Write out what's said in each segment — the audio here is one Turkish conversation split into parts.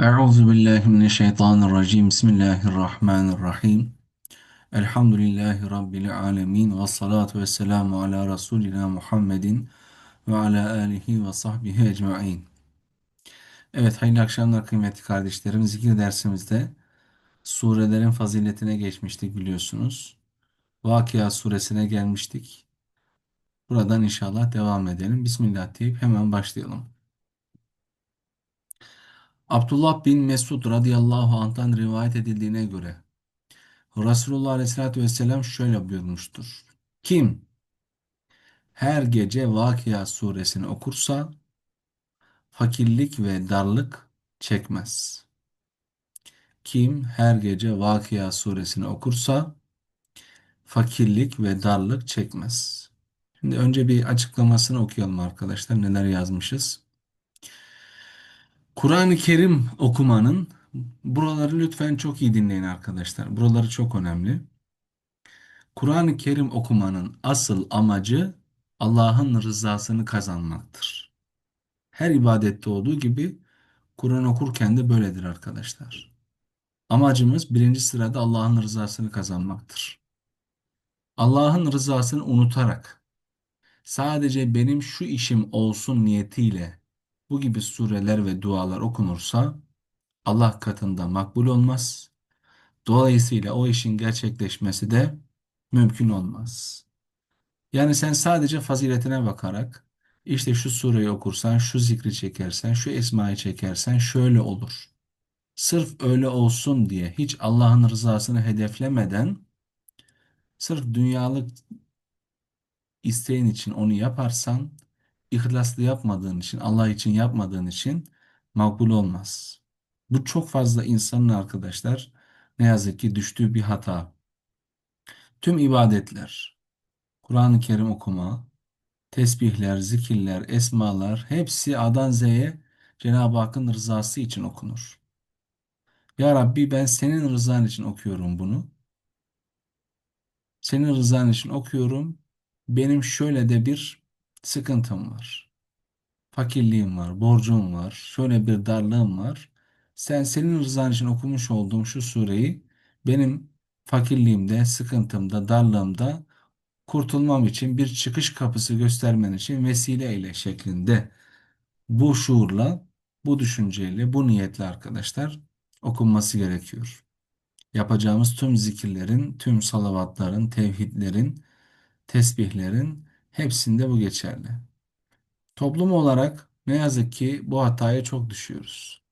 Euzu billahi mineşşeytanirracim. Bismillahirrahmanirrahim. Elhamdülillahi rabbil alamin ve salatu vesselamu ala rasulina Muhammedin ve ala alihi ve sahbihi ecmaîn. Evet, hayırlı akşamlar kıymetli kardeşlerim. Zikir dersimizde surelerin faziletine geçmiştik biliyorsunuz. Vakıa suresine gelmiştik. Buradan inşallah devam edelim. Bismillah deyip hemen başlayalım. Abdullah bin Mesud radıyallahu anh'tan rivayet edildiğine göre Resulullah Aleyhisselatü Vesselam şöyle buyurmuştur. Kim her gece Vakıa suresini okursa fakirlik ve darlık çekmez. Kim her gece Vakıa suresini okursa fakirlik ve darlık çekmez. Şimdi önce bir açıklamasını okuyalım arkadaşlar. Neler yazmışız? Kur'an-ı Kerim okumanın buraları lütfen çok iyi dinleyin arkadaşlar. Buraları çok önemli. Kur'an-ı Kerim okumanın asıl amacı Allah'ın rızasını kazanmaktır. Her ibadette olduğu gibi Kur'an okurken de böyledir arkadaşlar. Amacımız birinci sırada Allah'ın rızasını kazanmaktır. Allah'ın rızasını unutarak sadece benim şu işim olsun niyetiyle bu gibi sureler ve dualar okunursa Allah katında makbul olmaz. Dolayısıyla o işin gerçekleşmesi de mümkün olmaz. Yani sen sadece faziletine bakarak işte şu sureyi okursan, şu zikri çekersen, şu esmayı çekersen şöyle olur. Sırf öyle olsun diye hiç Allah'ın rızasını hedeflemeden sırf dünyalık isteğin için onu yaparsan ihlaslı yapmadığın için, Allah için yapmadığın için makbul olmaz. Bu çok fazla insanın arkadaşlar ne yazık ki düştüğü bir hata. Tüm ibadetler, Kur'an-ı Kerim okuma, tesbihler, zikirler, esmalar hepsi A'dan Z'ye Cenab-ı Hakk'ın rızası için okunur. Ya Rabbi ben senin rızan için okuyorum bunu. Senin rızan için okuyorum. Benim şöyle de bir sıkıntım var. Fakirliğim var, borcum var, şöyle bir darlığım var. Sen senin rızan için okumuş olduğum şu sureyi benim fakirliğimde, sıkıntımda, darlığımda kurtulmam için bir çıkış kapısı göstermen için vesile eyle şeklinde bu şuurla, bu düşünceyle, bu niyetle arkadaşlar okunması gerekiyor. Yapacağımız tüm zikirlerin, tüm salavatların, tevhidlerin, tesbihlerin hepsinde bu geçerli. Toplum olarak ne yazık ki bu hataya çok düşüyoruz.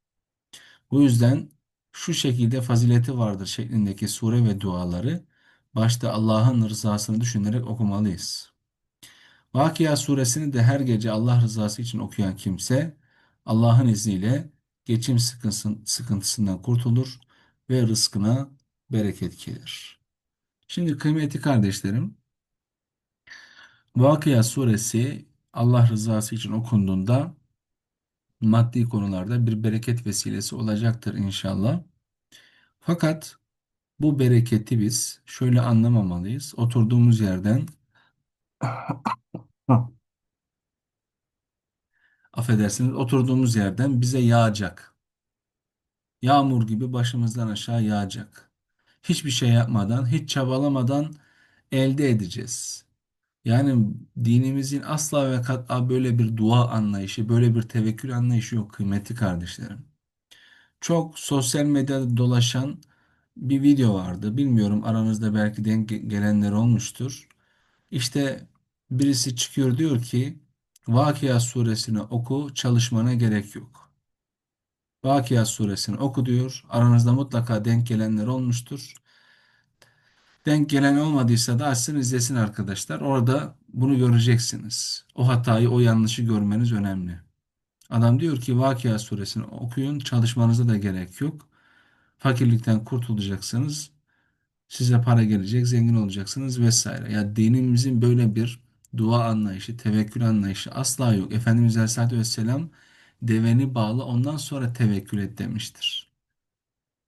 Bu yüzden şu şekilde fazileti vardır şeklindeki sure ve duaları başta Allah'ın rızasını düşünerek okumalıyız. Vakıa suresini de her gece Allah rızası için okuyan kimse Allah'ın izniyle geçim sıkıntısından kurtulur ve rızkına bereket gelir. Şimdi kıymetli kardeşlerim, Vakıa suresi Allah rızası için okunduğunda maddi konularda bir bereket vesilesi olacaktır inşallah. Fakat bu bereketi biz şöyle anlamamalıyız. Oturduğumuz yerden affedersiniz oturduğumuz yerden bize yağacak. Yağmur gibi başımızdan aşağı yağacak. Hiçbir şey yapmadan, hiç çabalamadan elde edeceğiz. Yani dinimizin asla ve kat'a böyle bir dua anlayışı, böyle bir tevekkül anlayışı yok kıymetli kardeşlerim. Çok sosyal medyada dolaşan bir video vardı. Bilmiyorum aranızda belki denk gelenler olmuştur. İşte birisi çıkıyor diyor ki Vakıa suresini oku çalışmana gerek yok. Vakıa suresini oku diyor. Aranızda mutlaka denk gelenler olmuştur. Denk gelen olmadıysa da açsın izlesin arkadaşlar. Orada bunu göreceksiniz. O hatayı, o yanlışı görmeniz önemli. Adam diyor ki Vakıa suresini okuyun, çalışmanıza da gerek yok. Fakirlikten kurtulacaksınız. Size para gelecek, zengin olacaksınız vesaire. Ya dinimizin böyle bir dua anlayışı, tevekkül anlayışı asla yok. Efendimiz Aleyhisselatü Vesselam deveni bağla ondan sonra tevekkül et demiştir.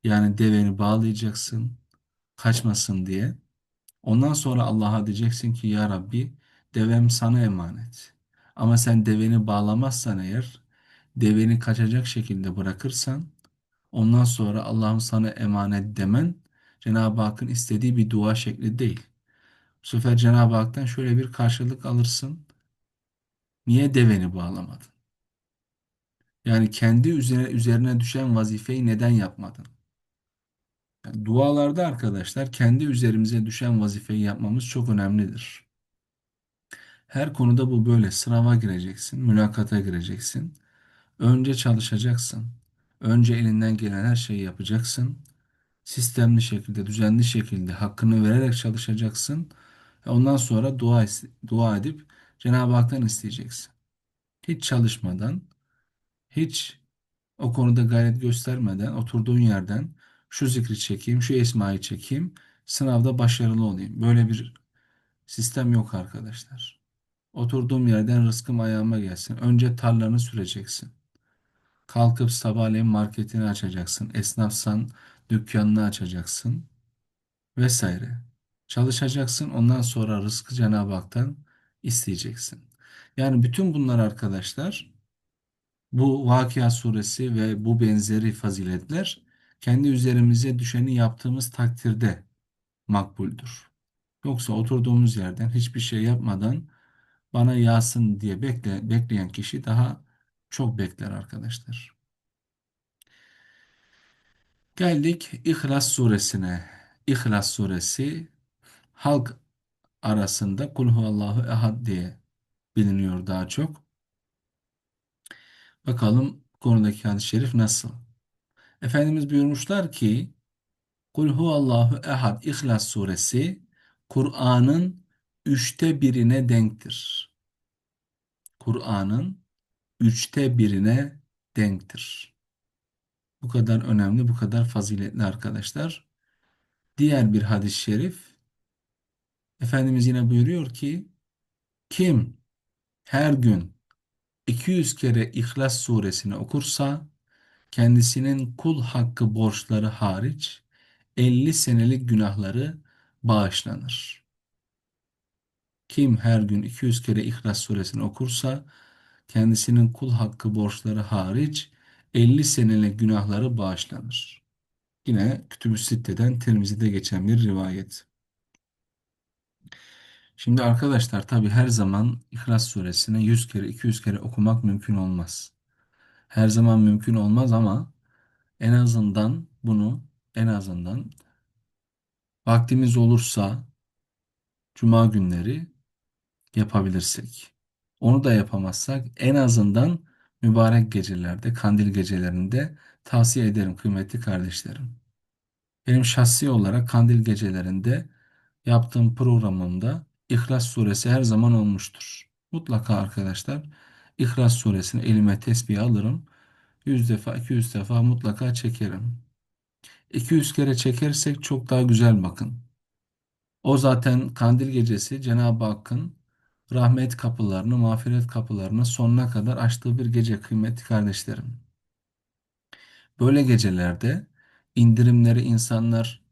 Yani deveni bağlayacaksın, kaçmasın diye. Ondan sonra Allah'a diyeceksin ki ya Rabbi devem sana emanet. Ama sen deveni bağlamazsan eğer, deveni kaçacak şekilde bırakırsan Ondan sonra Allah'ım sana emanet demen Cenab-ı Hakk'ın istediği bir dua şekli değil. Bu sefer Cenab-ı Hak'tan şöyle bir karşılık alırsın. Niye deveni bağlamadın? Yani kendi üzerine, üzerine düşen vazifeyi neden yapmadın? Yani dualarda arkadaşlar kendi üzerimize düşen vazifeyi yapmamız çok önemlidir. Her konuda bu böyle. Sınava gireceksin, mülakata gireceksin. Önce çalışacaksın. Önce elinden gelen her şeyi yapacaksın. Sistemli şekilde, düzenli şekilde hakkını vererek çalışacaksın. Ondan sonra dua, dua edip Cenab-ı Hak'tan isteyeceksin. Hiç çalışmadan, hiç o konuda gayret göstermeden, oturduğun yerden şu zikri çekeyim, şu esmayı çekeyim, sınavda başarılı olayım. Böyle bir sistem yok arkadaşlar. Oturduğum yerden rızkım ayağıma gelsin. Önce tarlanı süreceksin. Kalkıp sabahleyin marketini açacaksın. Esnafsan dükkanını açacaksın. Vesaire. Çalışacaksın. Ondan sonra rızkı Cenab-ı Hak'tan isteyeceksin. Yani bütün bunlar arkadaşlar bu Vakıa suresi ve bu benzeri faziletler kendi üzerimize düşeni yaptığımız takdirde makbuldür. Yoksa oturduğumuz yerden hiçbir şey yapmadan bana yağsın diye bekle, bekleyen kişi daha çok bekler arkadaşlar. Geldik İhlas suresine. İhlas suresi halk arasında Kul huvallahu ehad diye biliniyor daha çok. Bakalım konudaki hadis-i şerif nasıl? Efendimiz buyurmuşlar ki Kul huvallahu ehad İhlas suresi Kur'an'ın üçte birine denktir. Kur'an'ın üçte birine denktir. Bu kadar önemli, bu kadar faziletli arkadaşlar. Diğer bir hadis-i şerif Efendimiz yine buyuruyor ki kim her gün 200 kere İhlas suresini okursa kendisinin kul hakkı borçları hariç 50 senelik günahları bağışlanır. Kim her gün 200 kere İhlas suresini okursa kendisinin kul hakkı borçları hariç 50 senelik günahları bağışlanır. Yine Kütüb-ü Sitte'den Tirmizi'de geçen bir rivayet. Şimdi arkadaşlar tabi her zaman İhlas suresini 100 kere 200 kere okumak mümkün olmaz. Her zaman mümkün olmaz ama en azından bunu en azından vaktimiz olursa cuma günleri yapabilirsek. Onu da yapamazsak en azından mübarek gecelerde, kandil gecelerinde tavsiye ederim kıymetli kardeşlerim. Benim şahsi olarak kandil gecelerinde yaptığım programımda İhlas suresi her zaman olmuştur. Mutlaka arkadaşlar İhlas suresini elime tesbih alırım. 100 defa 200 defa mutlaka çekerim. 200 kere çekersek çok daha güzel bakın. O zaten kandil gecesi Cenab-ı Hakk'ın rahmet kapılarını, mağfiret kapılarını sonuna kadar açtığı bir gece kıymetli kardeşlerim. Böyle gecelerde indirimleri insanlar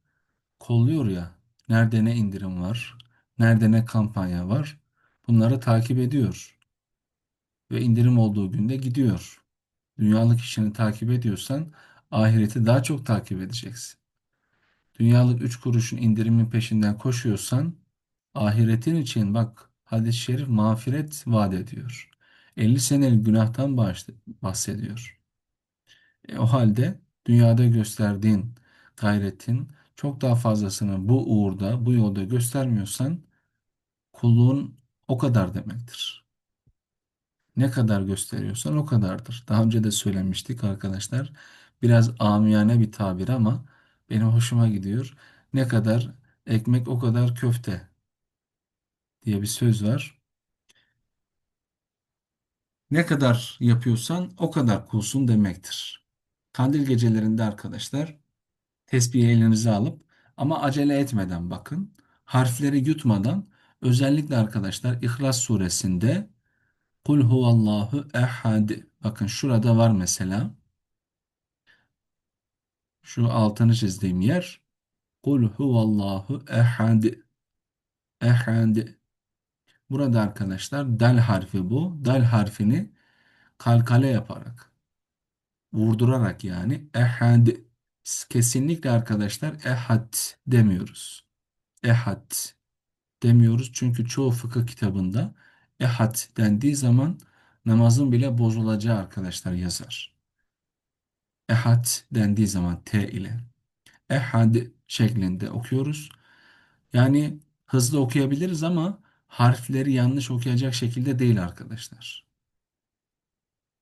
kolluyor ya, nerede ne indirim var, nerede ne kampanya var, bunları takip ediyor. Ve indirim olduğu günde gidiyor. Dünyalık işini takip ediyorsan ahireti daha çok takip edeceksin. Dünyalık üç kuruşun indirimin peşinden koşuyorsan ahiretin için bak hadis-i şerif mağfiret vaat ediyor. 50 senelik günahtan bahsediyor. E, o halde dünyada gösterdiğin gayretin çok daha fazlasını bu uğurda, bu yolda göstermiyorsan kulluğun o kadar demektir. Ne kadar gösteriyorsan o kadardır. Daha önce de söylemiştik arkadaşlar. Biraz amiyane bir tabir ama benim hoşuma gidiyor. Ne kadar ekmek o kadar köfte diye bir söz var. Ne kadar yapıyorsan o kadar kulsun demektir. Kandil gecelerinde arkadaşlar tesbihi elinize alıp ama acele etmeden bakın. Harfleri yutmadan özellikle arkadaşlar İhlas suresinde Kul huvallahu ehad. Bakın şurada var mesela. Şu altını çizdiğim yer. Kul huvallahu ehad. Ehad. Burada arkadaşlar dal harfi bu. Dal harfini kalkale yaparak vurdurarak yani ehad kesinlikle arkadaşlar ehad demiyoruz. Ehad demiyoruz çünkü çoğu fıkıh kitabında ehad dendiği zaman namazın bile bozulacağı arkadaşlar yazar. Ehad dendiği zaman T ile ehad şeklinde okuyoruz. Yani hızlı okuyabiliriz ama harfleri yanlış okuyacak şekilde değil arkadaşlar.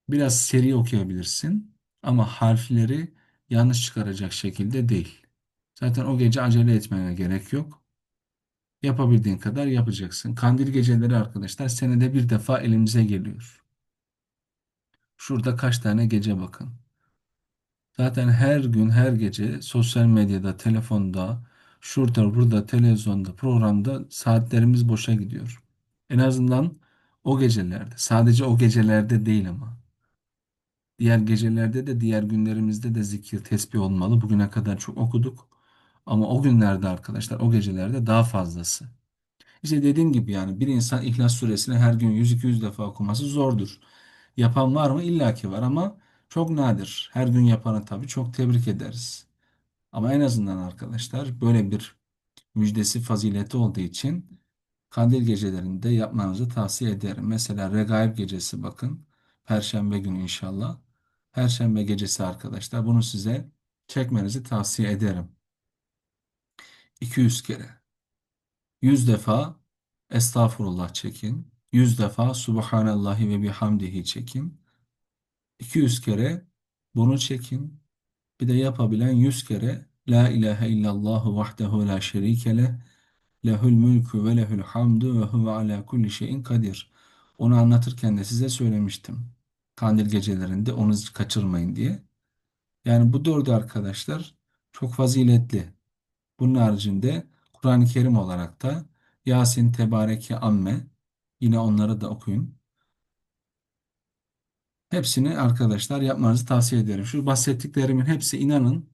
Biraz seri okuyabilirsin ama harfleri yanlış çıkaracak şekilde değil. Zaten o gece acele etmene gerek yok. Yapabildiğin kadar yapacaksın. Kandil geceleri arkadaşlar senede bir defa elimize geliyor. Şurada kaç tane gece bakın. Zaten her gün her gece sosyal medyada, telefonda, şurada burada, televizyonda, programda saatlerimiz boşa gidiyor. En azından o gecelerde. Sadece o gecelerde değil ama. Diğer gecelerde de diğer günlerimizde de zikir, tesbih olmalı. Bugüne kadar çok okuduk. Ama o günlerde arkadaşlar, o gecelerde daha fazlası. İşte dediğim gibi yani bir insan İhlas Suresini her gün 100-200 defa okuması zordur. Yapan var mı? İlla ki var ama çok nadir. Her gün yapanı tabii çok tebrik ederiz. Ama en azından arkadaşlar böyle bir müjdesi fazileti olduğu için kandil gecelerinde yapmanızı tavsiye ederim. Mesela Regaib gecesi bakın. Perşembe günü inşallah. Perşembe gecesi arkadaşlar bunu size çekmenizi tavsiye ederim. 200 kere. 100 defa Estağfurullah çekin. 100 defa Subhanallahi ve bihamdihi çekin. 200 kere bunu çekin. Bir de yapabilen 100 kere La ilahe illallahu vahdehu la şerike leh lehul mülkü ve lehul hamdu ve huve ala kulli şeyin kadir. Onu anlatırken de size söylemiştim. Kandil gecelerinde onu kaçırmayın diye. Yani bu dördü arkadaşlar çok faziletli. Bunun haricinde Kur'an-ı Kerim olarak da Yasin, Tebareke, Amme yine onları da okuyun. Hepsini arkadaşlar yapmanızı tavsiye ederim. Şu bahsettiklerimin hepsi inanın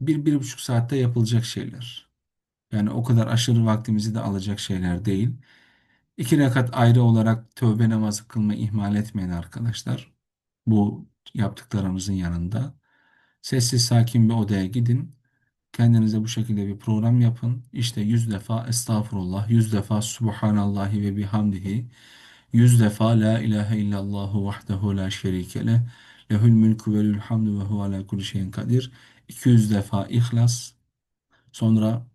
bir, bir buçuk saatte yapılacak şeyler. Yani o kadar aşırı vaktimizi de alacak şeyler değil. İki rekat ayrı olarak tövbe namazı kılmayı ihmal etmeyin arkadaşlar. Bu yaptıklarımızın yanında. Sessiz sakin bir odaya gidin. Kendinize bu şekilde bir program yapın. İşte 100 defa estağfurullah, 100 defa subhanallahi ve bihamdihi, 100 defa la ilahe illallahu vahdehu la şerike leh, lehül mülkü ve lehül hamdu ve huve ala kulli şeyin kadir. 200 defa ihlas. Sonra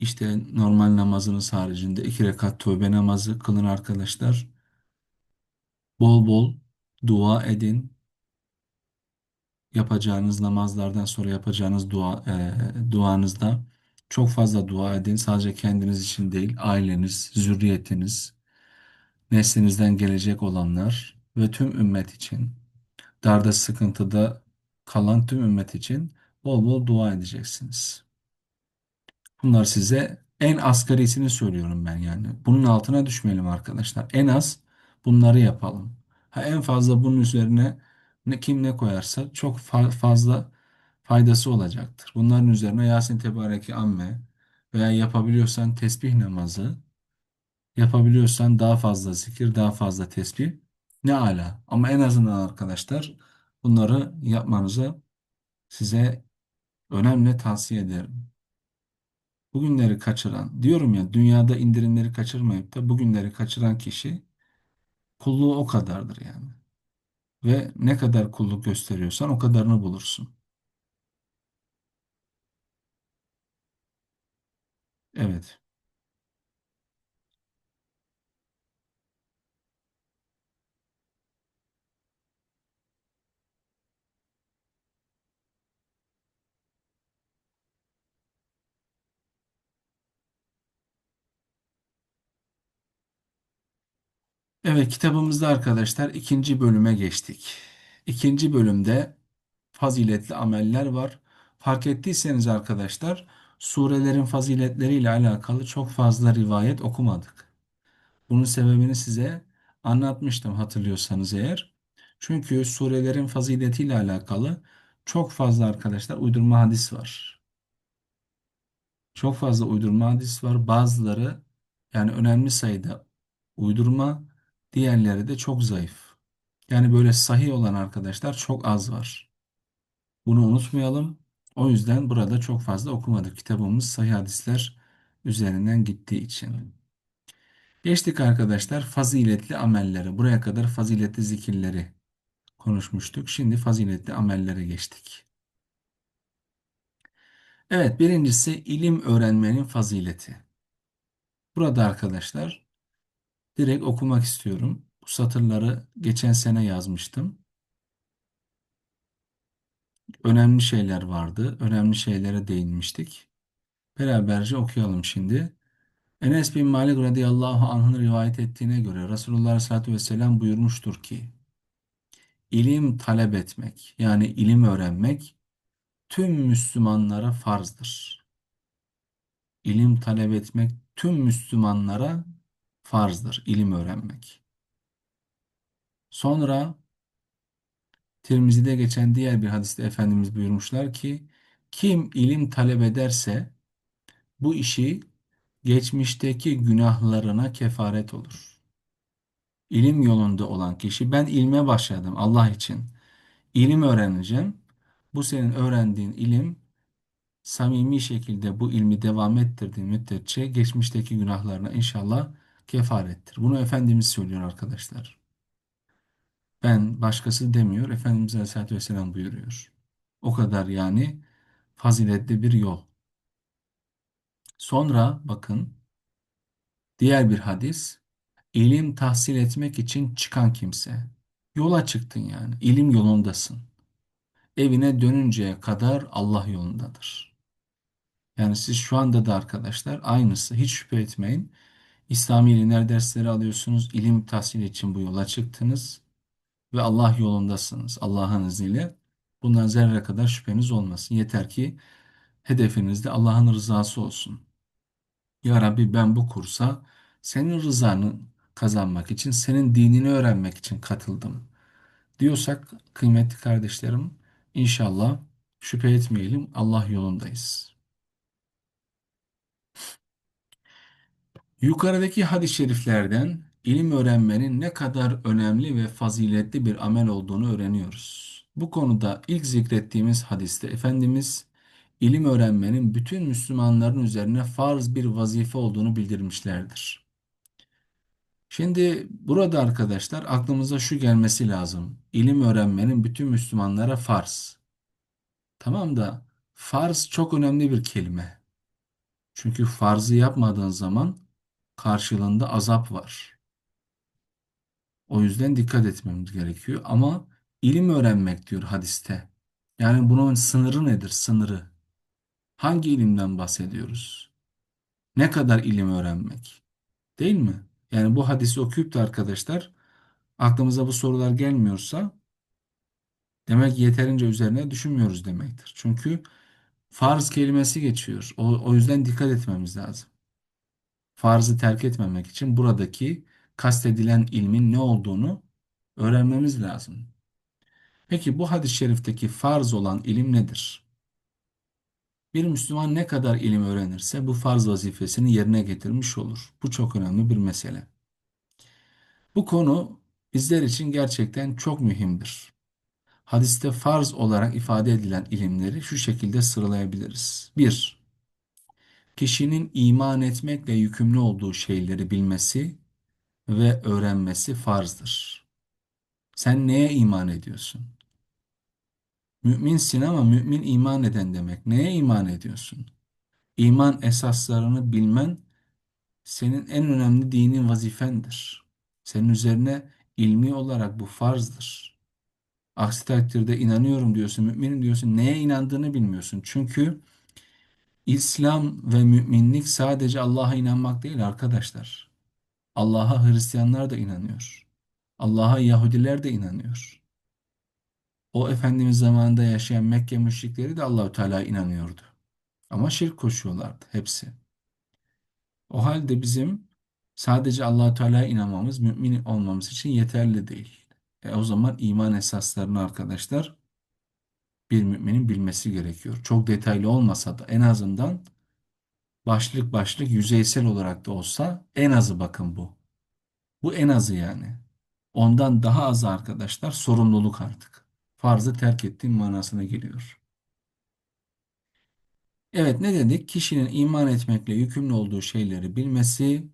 işte normal namazınız haricinde iki rekat tövbe namazı kılın arkadaşlar. Bol bol dua edin yapacağınız namazlardan sonra yapacağınız dua e, duanızda çok fazla dua edin. Sadece kendiniz için değil, aileniz, zürriyetiniz, neslinizden gelecek olanlar ve tüm ümmet için, darda sıkıntıda kalan tüm ümmet için bol bol dua edeceksiniz. Bunlar size en asgarisini söylüyorum ben yani. Bunun altına düşmeyelim arkadaşlar. En az bunları yapalım. Ha en fazla bunun üzerine ne kim ne koyarsa çok fa- fazla faydası olacaktır. Bunların üzerine Yasin Tebareki Amme veya yapabiliyorsan tesbih namazı, yapabiliyorsan daha fazla zikir, daha fazla tesbih ne ala. Ama en azından arkadaşlar bunları yapmanızı size önemli tavsiye ederim. Bugünleri kaçıran, diyorum ya dünyada indirimleri kaçırmayıp da bugünleri kaçıran kişi kulluğu o kadardır yani. Ve ne kadar kulluk gösteriyorsan o kadarını bulursun. Evet. Evet kitabımızda arkadaşlar ikinci bölüme geçtik. İkinci bölümde faziletli ameller var. Fark ettiyseniz arkadaşlar surelerin faziletleriyle alakalı çok fazla rivayet okumadık. Bunun sebebini size anlatmıştım hatırlıyorsanız eğer. Çünkü surelerin faziletiyle alakalı çok fazla arkadaşlar uydurma hadis var. Çok fazla uydurma hadis var. Bazıları yani önemli sayıda uydurma, diğerleri de çok zayıf. Yani böyle sahih olan arkadaşlar çok az var. Bunu unutmayalım. O yüzden burada çok fazla okumadık. Kitabımız sahih hadisler üzerinden gittiği için. Geçtik arkadaşlar faziletli amellere. Buraya kadar faziletli zikirleri konuşmuştuk. Şimdi faziletli amellere geçtik. Evet birincisi ilim öğrenmenin fazileti. Burada arkadaşlar direkt okumak istiyorum. Bu satırları geçen sene yazmıştım. Önemli şeyler vardı. Önemli şeylere değinmiştik. Beraberce okuyalım şimdi. Enes bin Malik radıyallahu anh'ın rivayet ettiğine göre Resulullah aleyhissalatü vesselam buyurmuştur ki ilim talep etmek yani ilim öğrenmek tüm Müslümanlara farzdır. İlim talep etmek tüm Müslümanlara farzdır. İlim öğrenmek. Sonra Tirmizi'de geçen diğer bir hadiste Efendimiz buyurmuşlar ki kim ilim talep ederse bu işi geçmişteki günahlarına kefaret olur. İlim yolunda olan kişi ben ilme başladım Allah için. İlim öğreneceğim. Bu senin öğrendiğin ilim samimi şekilde bu ilmi devam ettirdiğin müddetçe geçmişteki günahlarına inşallah kefarettir. Bunu Efendimiz söylüyor arkadaşlar. Ben başkası demiyor. Efendimiz Aleyhisselatü Vesselam buyuruyor. O kadar yani faziletli bir yol. Sonra bakın diğer bir hadis. İlim tahsil etmek için çıkan kimse. Yola çıktın yani. İlim yolundasın. Evine dönünceye kadar Allah yolundadır. Yani siz şu anda da arkadaşlar aynısı. Hiç şüphe etmeyin. İslami ilimler dersleri alıyorsunuz. İlim tahsil için bu yola çıktınız. Ve Allah yolundasınız. Allah'ın izniyle. Bundan zerre kadar şüpheniz olmasın. Yeter ki hedefinizde Allah'ın rızası olsun. Ya Rabbi ben bu kursa senin rızanı kazanmak için, senin dinini öğrenmek için katıldım diyorsak kıymetli kardeşlerim inşallah şüphe etmeyelim Allah yolundayız. Yukarıdaki hadis-i şeriflerden ilim öğrenmenin ne kadar önemli ve faziletli bir amel olduğunu öğreniyoruz. Bu konuda ilk zikrettiğimiz hadiste Efendimiz ilim öğrenmenin bütün Müslümanların üzerine farz bir vazife olduğunu bildirmişlerdir. Şimdi burada arkadaşlar aklımıza şu gelmesi lazım. İlim öğrenmenin bütün Müslümanlara farz. Tamam da farz çok önemli bir kelime. Çünkü farzı yapmadığın zaman karşılığında azap var. O yüzden dikkat etmemiz gerekiyor. Ama ilim öğrenmek diyor hadiste. Yani bunun sınırı nedir? Sınırı. Hangi ilimden bahsediyoruz? Ne kadar ilim öğrenmek? Değil mi? Yani bu hadisi okuyup da arkadaşlar aklımıza bu sorular gelmiyorsa demek yeterince üzerine düşünmüyoruz demektir. Çünkü farz kelimesi geçiyor. O, o yüzden dikkat etmemiz lazım. Farzı terk etmemek için buradaki kastedilen ilmin ne olduğunu öğrenmemiz lazım. Peki bu hadis-i şerifteki farz olan ilim nedir? Bir Müslüman ne kadar ilim öğrenirse bu farz vazifesini yerine getirmiş olur. Bu çok önemli bir mesele. Bu konu bizler için gerçekten çok mühimdir. Hadiste farz olarak ifade edilen ilimleri şu şekilde sıralayabiliriz. 1. Kişinin iman etmekle yükümlü olduğu şeyleri bilmesi ve öğrenmesi farzdır. Sen neye iman ediyorsun? Müminsin ama mümin iman eden demek. Neye iman ediyorsun? İman esaslarını bilmen senin en önemli dini vazifendir. Senin üzerine ilmi olarak bu farzdır. Aksi takdirde inanıyorum diyorsun, müminim diyorsun. Neye inandığını bilmiyorsun. Çünkü İslam ve müminlik sadece Allah'a inanmak değil arkadaşlar. Allah'a Hristiyanlar da inanıyor. Allah'a Yahudiler de inanıyor. O Efendimiz zamanında yaşayan Mekke müşrikleri de Allahu Teala inanıyordu. Ama şirk koşuyorlardı hepsi. O halde bizim sadece Allahu Teala'ya inanmamız mümin olmamız için yeterli değil. E o zaman iman esaslarını arkadaşlar bir müminin bilmesi gerekiyor. Çok detaylı olmasa da en azından başlık başlık yüzeysel olarak da olsa en azı bakın bu. Bu en azı yani. Ondan daha az arkadaşlar sorumluluk artık. Farzı terk ettiğin manasına geliyor. Evet ne dedik? Kişinin iman etmekle yükümlü olduğu şeyleri bilmesi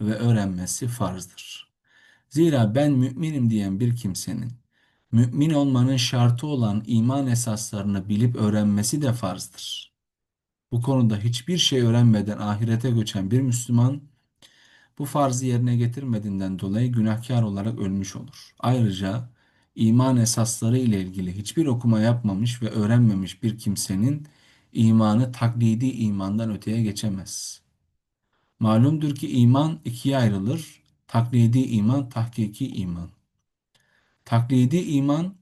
ve öğrenmesi farzdır. Zira ben müminim diyen bir kimsenin mümin olmanın şartı olan iman esaslarını bilip öğrenmesi de farzdır. Bu konuda hiçbir şey öğrenmeden ahirete göçen bir Müslüman bu farzı yerine getirmediğinden dolayı günahkar olarak ölmüş olur. Ayrıca iman esasları ile ilgili hiçbir okuma yapmamış ve öğrenmemiş bir kimsenin imanı taklidi imandan öteye geçemez. Malumdur ki iman ikiye ayrılır. Taklidi iman, tahkiki iman. Taklidi iman,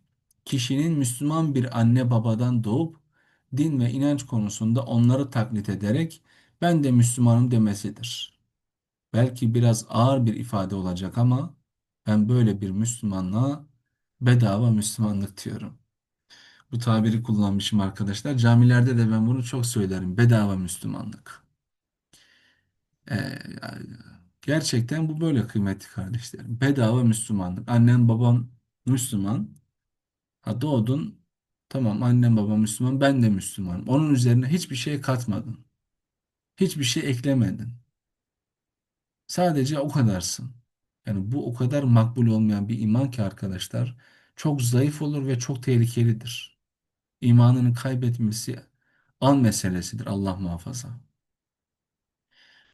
kişinin Müslüman bir anne babadan doğup din ve inanç konusunda onları taklit ederek ben de Müslümanım demesidir. Belki biraz ağır bir ifade olacak ama ben böyle bir Müslümanlığa bedava Müslümanlık diyorum. Bu tabiri kullanmışım arkadaşlar. Camilerde de ben bunu çok söylerim. Bedava Müslümanlık. Ee, gerçekten bu böyle kıymetli kardeşlerim. Bedava Müslümanlık. Annen baban Müslüman. Ha doğdun. Tamam annem babam Müslüman. Ben de Müslümanım. Onun üzerine hiçbir şey katmadın. Hiçbir şey eklemedin. Sadece o kadarsın. Yani bu o kadar makbul olmayan bir iman ki arkadaşlar çok zayıf olur ve çok tehlikelidir. İmanını kaybetmesi an meselesidir Allah muhafaza.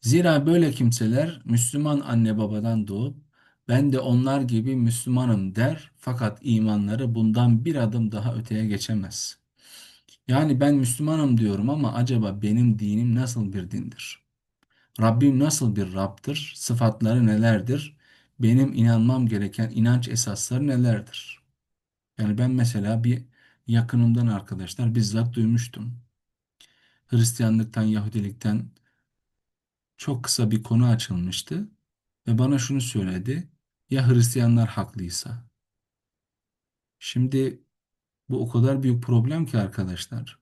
Zira böyle kimseler Müslüman anne babadan doğup ben de onlar gibi Müslümanım der fakat imanları bundan bir adım daha öteye geçemez. Yani ben Müslümanım diyorum ama acaba benim dinim nasıl bir dindir? Rabbim nasıl bir Rab'dır? Sıfatları nelerdir? Benim inanmam gereken inanç esasları nelerdir? Yani ben mesela bir yakınımdan arkadaşlar bizzat duymuştum. Hristiyanlıktan, Yahudilikten çok kısa bir konu açılmıştı ve bana şunu söyledi. Ya Hristiyanlar haklıysa? Şimdi bu o kadar büyük problem ki arkadaşlar.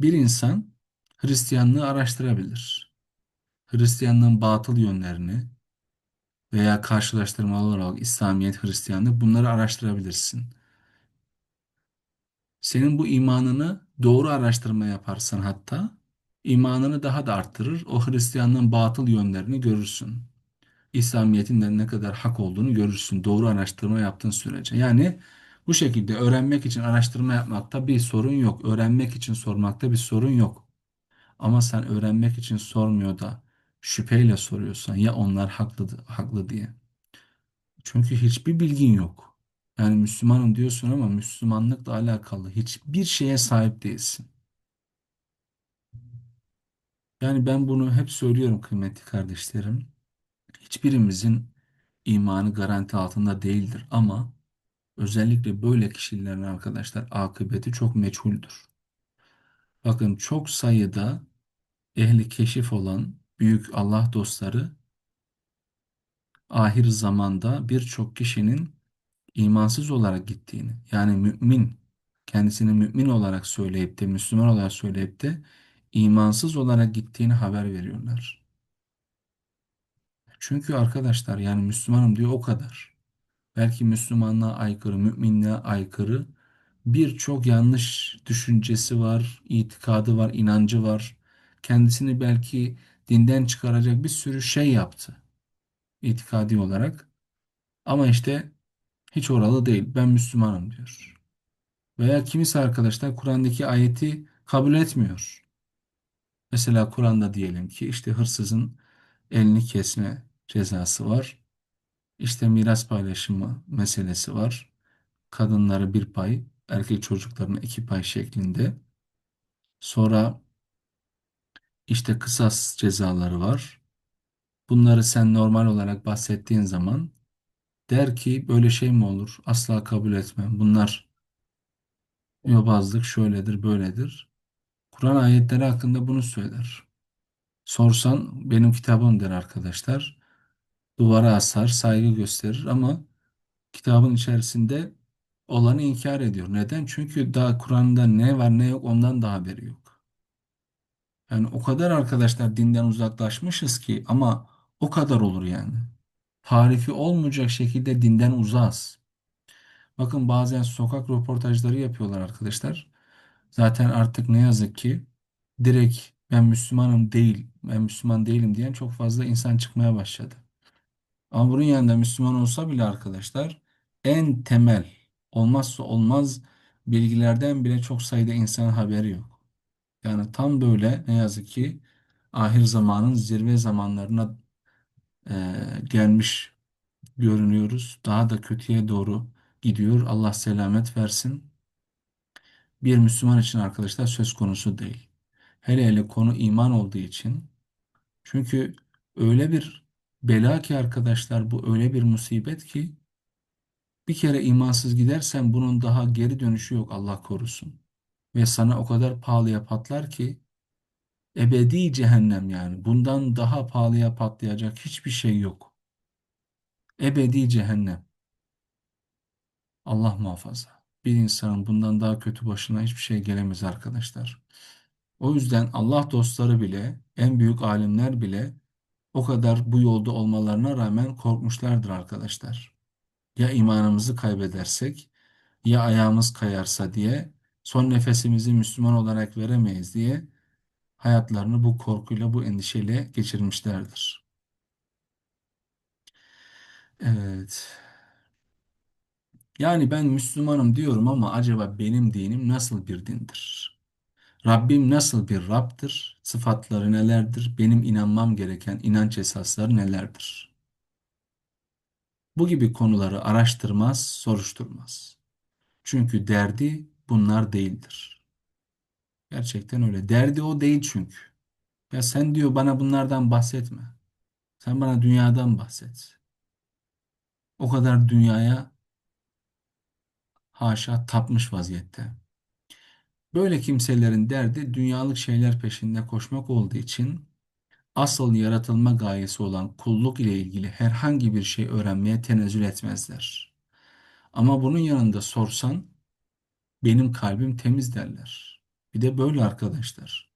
Bir insan Hristiyanlığı araştırabilir. Hristiyanlığın batıl yönlerini, veya karşılaştırmalı olarak İslamiyet, Hristiyanlık bunları araştırabilirsin. Senin bu imanını doğru araştırma yaparsan hatta imanını daha da arttırır. O Hristiyanlığın batıl yönlerini görürsün. İslamiyet'in de ne kadar hak olduğunu görürsün. Doğru araştırma yaptığın sürece. Yani bu şekilde öğrenmek için araştırma yapmakta bir sorun yok. Öğrenmek için sormakta bir sorun yok. Ama sen öğrenmek için sormuyor da şüpheyle soruyorsan ya onlar haklı, haklı diye. Çünkü hiçbir bilgin yok. Yani Müslümanım diyorsun ama Müslümanlıkla alakalı hiçbir şeye sahip değilsin. Yani ben bunu hep söylüyorum kıymetli kardeşlerim. Hiçbirimizin imanı garanti altında değildir ama özellikle böyle kişilerin arkadaşlar akıbeti çok meçhuldür. Bakın çok sayıda ehli keşif olan büyük Allah dostları ahir zamanda birçok kişinin imansız olarak gittiğini yani mümin kendisini mümin olarak söyleyip de Müslüman olarak söyleyip de imansız olarak gittiğini haber veriyorlar. Çünkü arkadaşlar yani Müslümanım diyor o kadar. Belki Müslümanlığa aykırı, müminliğe aykırı birçok yanlış düşüncesi var, itikadı var, inancı var. Kendisini belki dinden çıkaracak bir sürü şey yaptı itikadi olarak. Ama işte hiç oralı değil. Ben Müslümanım diyor. Veya kimisi arkadaşlar Kur'an'daki ayeti kabul etmiyor. Mesela Kur'an'da diyelim ki işte hırsızın elini kesme cezası var. İşte miras paylaşımı meselesi var. Kadınlara bir pay, erkek çocuklarına iki pay şeklinde. Sonra işte kısas cezaları var. Bunları sen normal olarak bahsettiğin zaman der ki böyle şey mi olur? Asla kabul etmem. Bunlar yobazlık şöyledir, böyledir. Kur'an ayetleri hakkında bunu söyler. Sorsan benim kitabım der arkadaşlar. Duvara asar, saygı gösterir ama kitabın içerisinde olanı inkar ediyor. Neden? Çünkü daha Kur'an'da ne var ne yok ondan da haberi yok. Yani o kadar arkadaşlar dinden uzaklaşmışız ki ama o kadar olur yani. tarifi olmayacak şekilde dinden uzağız. Bakın bazen sokak röportajları yapıyorlar arkadaşlar. Zaten artık ne yazık ki direkt ben Müslümanım değil, ben Müslüman değilim diyen çok fazla insan çıkmaya başladı. Ama bunun yanında Müslüman olsa bile arkadaşlar en temel olmazsa olmaz bilgilerden bile çok sayıda insan haberi yok. Yani tam böyle ne yazık ki ahir zamanın zirve zamanlarına e, gelmiş görünüyoruz. Daha da kötüye doğru gidiyor. Allah selamet versin. Bir Müslüman için arkadaşlar söz konusu değil. Hele hele konu iman olduğu için. Çünkü öyle bir bela ki arkadaşlar bu öyle bir musibet ki bir kere imansız gidersen bunun daha geri dönüşü yok Allah korusun. Ve sana o kadar pahalıya patlar ki ebedi cehennem yani. Bundan daha pahalıya patlayacak hiçbir şey yok. Ebedi cehennem. Allah muhafaza. Bir insanın bundan daha kötü başına hiçbir şey gelemez arkadaşlar. O yüzden Allah dostları bile, en büyük alimler bile o kadar bu yolda olmalarına rağmen korkmuşlardır arkadaşlar. Ya imanımızı kaybedersek, ya ayağımız kayarsa diye, son nefesimizi Müslüman olarak veremeyiz diye hayatlarını bu korkuyla, bu endişeyle geçirmişlerdir. Evet. Yani ben Müslümanım diyorum ama acaba benim dinim nasıl bir dindir? Rabbim nasıl bir Rab'dır? Sıfatları nelerdir? Benim inanmam gereken inanç esasları nelerdir? Bu gibi konuları araştırmaz, soruşturmaz. Çünkü derdi bunlar değildir. Gerçekten öyle. Derdi o değil çünkü. Ya sen diyor bana bunlardan bahsetme. Sen bana dünyadan bahset. O kadar dünyaya haşa tapmış vaziyette. Böyle kimselerin derdi dünyalık şeyler peşinde koşmak olduğu için asıl yaratılma gayesi olan kulluk ile ilgili herhangi bir şey öğrenmeye tenezzül etmezler. Ama bunun yanında sorsan benim kalbim temiz derler. Bir de böyle arkadaşlar.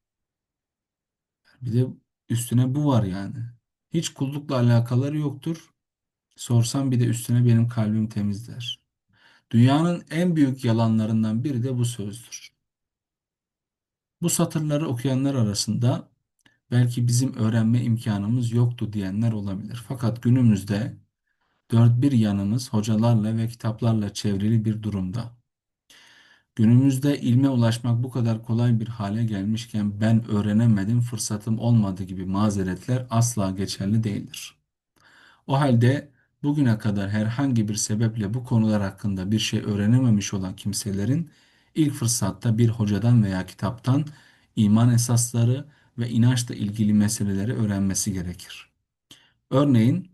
Bir de üstüne bu var yani. Hiç kullukla alakaları yoktur. Sorsam bir de üstüne benim kalbim temiz der. Dünyanın en büyük yalanlarından biri de bu sözdür. Bu satırları okuyanlar arasında belki bizim öğrenme imkanımız yoktu diyenler olabilir. Fakat günümüzde dört bir yanımız hocalarla ve kitaplarla çevrili bir durumda. Günümüzde ilme ulaşmak bu kadar kolay bir hale gelmişken ben öğrenemedim, fırsatım olmadı gibi mazeretler asla geçerli değildir. O halde bugüne kadar herhangi bir sebeple bu konular hakkında bir şey öğrenememiş olan kimselerin ilk fırsatta bir hocadan veya kitaptan iman esasları ve inançla ilgili meseleleri öğrenmesi gerekir. Örneğin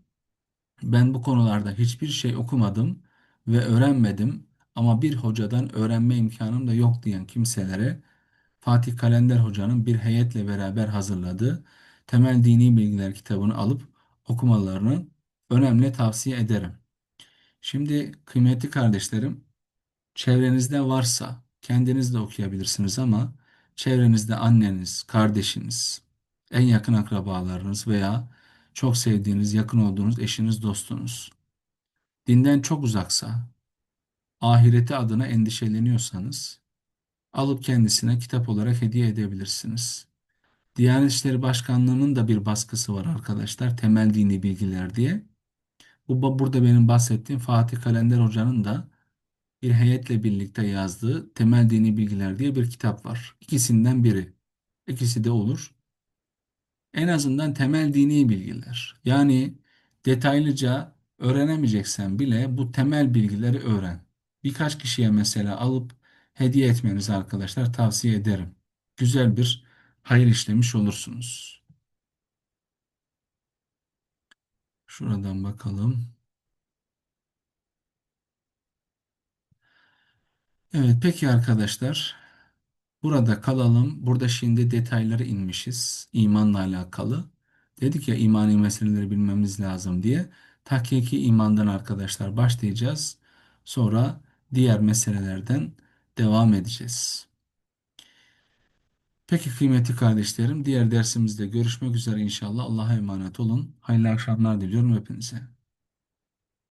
ben bu konularda hiçbir şey okumadım ve öğrenmedim ama bir hocadan öğrenme imkanım da yok diyen kimselere Fatih Kalender Hoca'nın bir heyetle beraber hazırladığı Temel Dini Bilgiler kitabını alıp okumalarını önemli tavsiye ederim. Şimdi kıymetli kardeşlerim, çevrenizde varsa kendiniz de okuyabilirsiniz ama çevrenizde anneniz, kardeşiniz, en yakın akrabalarınız veya çok sevdiğiniz, yakın olduğunuz eşiniz, dostunuz dinden çok uzaksa, ahireti adına endişeleniyorsanız alıp kendisine kitap olarak hediye edebilirsiniz. Diyanet İşleri Başkanlığı'nın da bir baskısı var arkadaşlar. Temel dini bilgiler diye. Bu burada benim bahsettiğim Fatih Kalender Hoca'nın da bir heyetle birlikte yazdığı Temel Dini Bilgiler diye bir kitap var. İkisinden biri. İkisi de olur. En azından temel dini bilgiler. Yani detaylıca öğrenemeyeceksen bile bu temel bilgileri öğren. Birkaç kişiye mesela alıp hediye etmenizi arkadaşlar tavsiye ederim. Güzel bir hayır işlemiş olursunuz. Şuradan bakalım. Evet peki arkadaşlar. Burada kalalım. Burada şimdi detayları inmişiz. imanla alakalı. Dedik ya imani meseleleri bilmemiz lazım diye. Tahkiki imandan arkadaşlar başlayacağız. Sonra diğer meselelerden devam edeceğiz. Peki kıymetli kardeşlerim diğer dersimizde görüşmek üzere inşallah. Allah'a emanet olun. Hayırlı akşamlar diliyorum hepinize.